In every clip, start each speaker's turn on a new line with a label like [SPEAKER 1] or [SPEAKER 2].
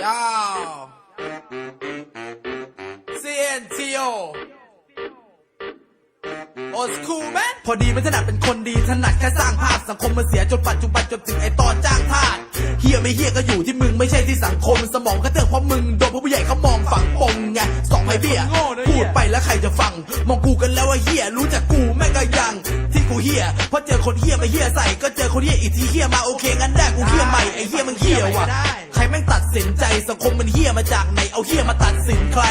[SPEAKER 1] Yo. CNTO. Old school man พอดีมันถนัดเป็นคนดีถนัดแค่สร้างภาพสังคมมันเสียจนปัจจุบันจนถึงไอตอนจ้างทาสเฮียไม่เฮียก็อยู่ที่มึงไม่ใช่ที่สังคม สมองก็เตือกเพราะมึงโดนผู้ใหญ่เขามองฝังปมไงสองไอเบี้ยพูดไปแล้วใครจะฟัง มองกูกันแล้วว่าเฮียรู้จักกูแม่งก็ยัง ที่กูเฮียเพราะเจอคนเฮียมาเฮียใส่ก็เจอคนเฮียอีกทีเฮียมาโอเคงั้นได้กูเฮียใหม่ไอเฮียมันเฮียว่ะใครแม่งตัด สินใจสังคมมันเฮี้ยมาจากไหนเอาเฮี้ยมาตัดสินใคร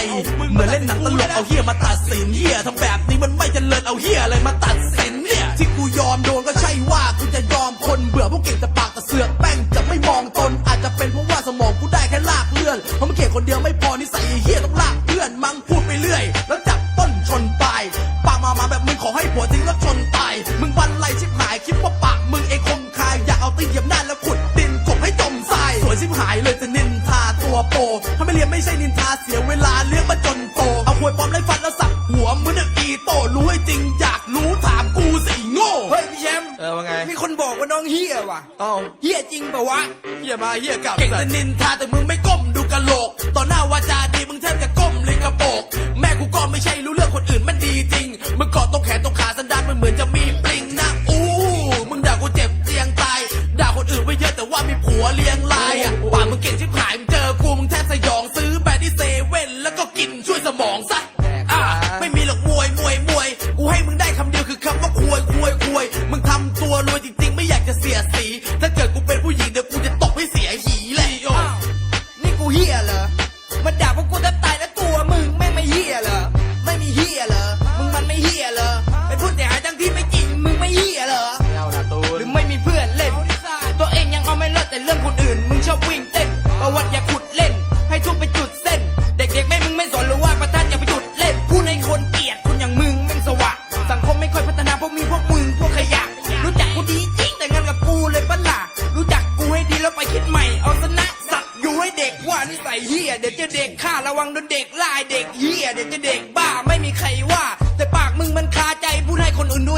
[SPEAKER 1] เหมือนเล่นหนังตลกเอาเฮี้ยมาตัดสินเฮี้ยทำแบบนี้มันไม่เจริญเอาเฮี้ยอะไรมาตัดสินเนี่ยที่กูยอมโดนก็ใช่ว่ากูจะยอมคนเบื่อพวกเก่งแต่ปากแต่เสือกแป้งจะไม่มองตนอาจจะเป็นเพราะว่าสมองกูได้แค่ลากเลื่อนเพราะมันเก่งคนเดียวไม่พอนิสัยเฮี้ยต้องลากเพื่อนมั้งพูดไปเรื่อย แล้วจับต้นชนปลายปากมามาแบบมึงขอให้ผัวทิ้งแล้วชนตายมึงวันไรชิบหายคิดว่าปากมึงเองคมคายอยากเอาตีเหยียบหน้าแล้วขุดดินกบให้จมทรายสวยชิบหายเลย โป ถ้าไม่เรียนไม่ใช่นินทาเสียเวลาเลี้ยงมาจนโต เอาควยปลอมไล่ฟันแล้วสับหัวมึงน่ะอีโต รู้ให้จริงอยากรู้ถามกูสิโง่
[SPEAKER 2] เฮ้ยพี่แชมป์
[SPEAKER 1] เออว่าไง
[SPEAKER 2] มีคนบอกว่าน้องเฮียว่ะ
[SPEAKER 1] อ้าว
[SPEAKER 2] เฮียจริงปะวะ
[SPEAKER 1] เฮียมาเฮียกลับเก่งแต่นินทาแต่มึงไม่ก้มดูกะโหลก ต่อหน้า แล้วก็กิ นิสัยเฮี
[SPEAKER 2] ยเดี๋ยวจะเด็กฆ่าระวังโดนเด็กลายเด็กเฮียเดี๋ยวจะเด็กบ้าไม่มีใครว่า แต่ปากมึงมันคาใจพูดให้คนอื่นด้วย